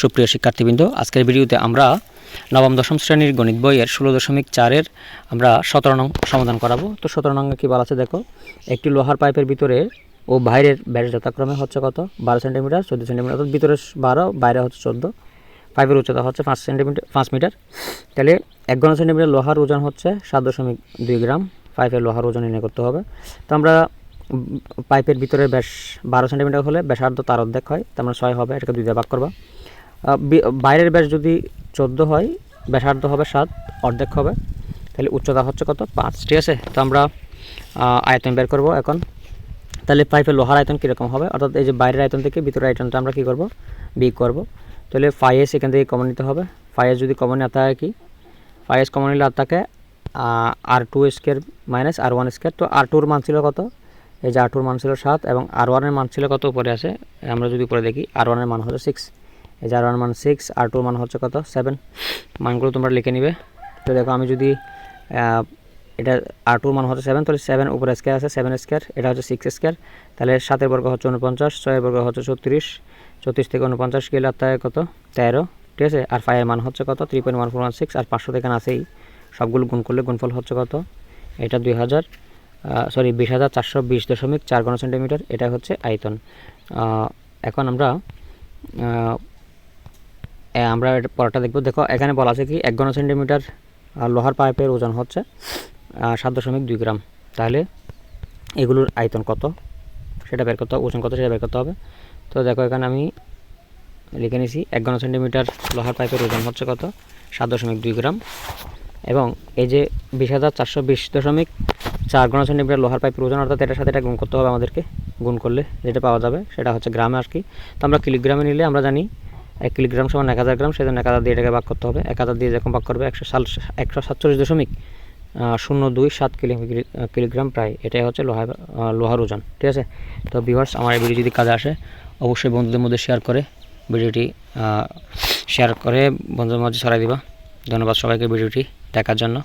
সুপ্রিয় শিক্ষার্থীবৃন্দ, আজকের ভিডিওতে আমরা নবম দশম শ্রেণির গণিত বইয়ের ষোলো দশমিক চারের আমরা সতেরো নং সমাধান করাবো। তো সতেরো নঙ্গে কী বলা আছে দেখো? একটি লোহার পাইপের ভিতরে ও বাইরের ব্যাস যথাক্রমে হচ্ছে কত? বারো সেন্টিমিটার, চোদ্দ সেন্টিমিটার, অর্থাৎ ভিতরে বারো, বাইরে হচ্ছে চোদ্দ। পাইপের উচ্চতা হচ্ছে পাঁচ সেন্টিমিটার, পাঁচ মিটার। তাহলে এক ঘন সেন্টিমিটার লোহার ওজন হচ্ছে সাত দশমিক দুই গ্রাম। পাইপের লোহার ওজন নির্ণয় করতে হবে। তো আমরা পাইপের ভিতরে ব্যাস বারো সেন্টিমিটার হলে ব্যাসার্ধ তার অর্ধেক হয়, তার মানে ছয় হবে, এটাকে দুই দিয়ে ভাগ করবা। বাইরের ব্যাস যদি চোদ্দ হয়, ব্যাসার্ধ হবে সাত, অর্ধেক হবে, তাহলে উচ্চতা হচ্ছে কত? পাঁচ। ঠিক আছে, তো আমরা আয়তন বের করব এখন। তাহলে পাইপের লোহার আয়তন কীরকম হবে? অর্থাৎ এই যে বাইরের আয়তন থেকে ভিতরের আয়তনটা আমরা কী করব? বিগ করব। তাহলে ফাইএস এখান থেকে কমন নিতে হবে। ফাইএস যদি কমন না থাকে কি? ফাইএস কমন নিলে আর r two square minus r one square তো আর টুর মান ছিল কত? এই যে আর টুর মান ছিল সাত এবং আর ওয়ানের মান ছিল কত? উপরে আছে। আমরা যদি উপরে দেখি আর ওয়ানের মান হচ্ছে সিক্স এই যে আর ওয়ানের মান সিক্স, আর টুর মান হচ্ছে কত? সেভেন। মানগুলো তোমরা লিখে নিবে। তো দেখো, আমি যদি এটা আর টুর মান হচ্ছে সেভেন, তাহলে সেভেন উপরে স্কোয়ার আছে সেভেন স্কোয়ার এটা হচ্ছে সিক্স স্কোয়ার তাহলে সাতের বর্গ হচ্ছে উনপঞ্চাশ ছয়ের বর্গ হচ্ছে ছত্রিশ চৌত্রিশ থেকে উনপঞ্চাশ গেলে তাই কত? তেরো, ঠিক আছে? আর ফাইভের মান হচ্ছে কত? Three point one four one six আর পাঁচশো থেকে আছেই সবগুলো গুণ করলে গুণফল হচ্ছে কত? এটা দুই হাজার সরি বিশ হাজার চারশো বিশ দশমিক চার ঘন সেন্টিমিটার, এটা হচ্ছে আয়তন। এখন আমরা আমরা এটা পরেরটা দেখব। দেখো, এখানে বলা আছে কি, এক ঘন সেন্টিমিটার লোহার পাইপের ওজন হচ্ছে সাত দশমিক দুই গ্রাম। তাহলে এগুলোর আয়তন কত? সেটা বের করতে হবে, ওজন কত সেটা বের করতে হবে। তো দেখো, এখানে আমি লিখে নিছি এক ঘন সেন্টিমিটার লোহার পাইপের ওজন হচ্ছে কত? সাত দশমিক দুই গ্রাম। এবং এই যে বিশ হাজার চারশো বিশ দশমিক চার ঘন সেন্টিমিটার লোহার পাইপের ওজন, অর্থাৎ এটার সাথে এটা গুণ করতে হবে আমাদেরকে। গুণ করলে যেটা পাওয়া যাবে, সেটা হচ্ছে গ্রামে আর কি। তো আমরা কিলোগ্রামে নিলে আমরা জানি এক কিলোগ্রাম সমান এক হাজার গ্রাম, সেজন্য এক হাজার দিয়ে এটাকে ভাগ করতে হবে। এক হাজার দিয়ে যখন ভাগ করবে, একশো সাল, একশো সাতচল্লিশ দশমিক শূন্য দুই সাত কিলো, কিলোগ্রাম প্রায়। এটাই হচ্ছে লোহা লোহার ওজন, ঠিক আছে? তো ভিউয়ার্স আমার এই ভিডিও যদি কাজে আসে, অবশ্যই বন্ধুদের মধ্যে শেয়ার করে ভিডিওটি শেয়ার করে বন্ধুদের মধ্যে ছড়াই দিবা। ধন্যবাদ সবাইকে ভিডিওটি দেখার জন্য।